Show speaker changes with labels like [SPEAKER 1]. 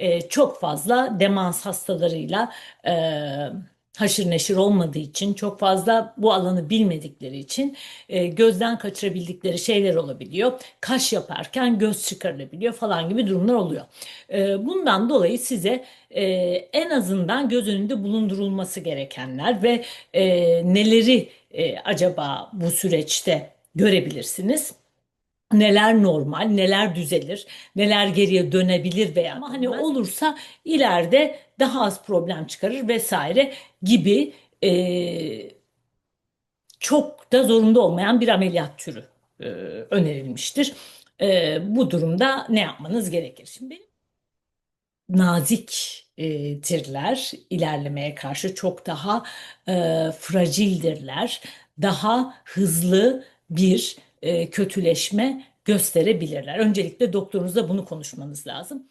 [SPEAKER 1] e, çok fazla demans hastalarıyla e, haşır neşir olmadığı için, çok fazla bu alanı bilmedikleri için e, gözden kaçırabildikleri şeyler olabiliyor. Kaş yaparken göz çıkarılabiliyor falan gibi durumlar oluyor. E, bundan dolayı size e, en azından göz önünde bulundurulması gerekenler ve e, neleri e, acaba bu süreçte görebilirsiniz? Neler normal, neler düzelir, neler geriye dönebilir veya ama hani olursa ileride daha az problem çıkarır vesaire gibi e, çok da zorunda olmayan bir ameliyat türü e, önerilmiştir. E, bu durumda ne yapmanız gerekir? Şimdi benim naziktirler ilerlemeye karşı çok daha e, fragildirler. Daha hızlı bir e, kötüleşme gösterebilirler. Öncelikle doktorunuzla bunu konuşmanız lazım.